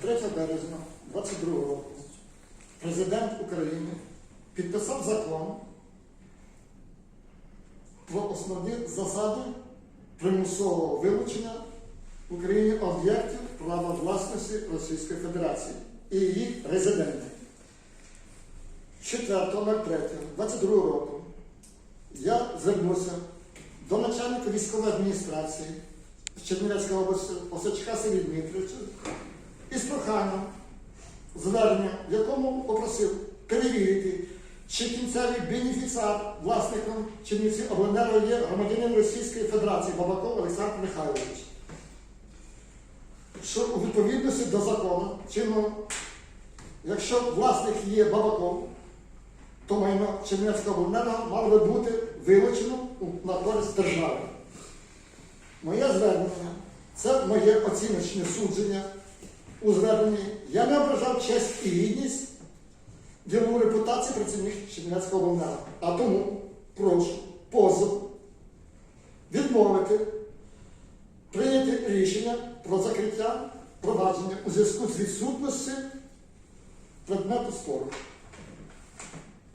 3 березня 22 року президент України підписав закон про основні засади примусового вилучення в Україні об'єктів права власності Російської Федерації і її резидентів. 4.03.22 року я звернувся до начальника військової адміністрації Чернівецької області Осачка Сергія Дмитровича звернення, в якому попросив перевірити, чи кінцевий бенефіціар власником Чернівці Обленерго є громадянин Російської Федерації Бабаков Олександр Михайлович. Що у відповідності до закону, чинного, якщо власник є Бабаков, то майно Чернівецького обленерго мало би бути вилучено на користь держави. Моє звернення це моє оціночне судження у зверненні. Я не ображав честь і гідність ділову репутацію працівників Чернівецького обленерго. А тому прошу позов відмовити прийняти рішення про закриття провадження у зв'язку з відсутністю предмету спору.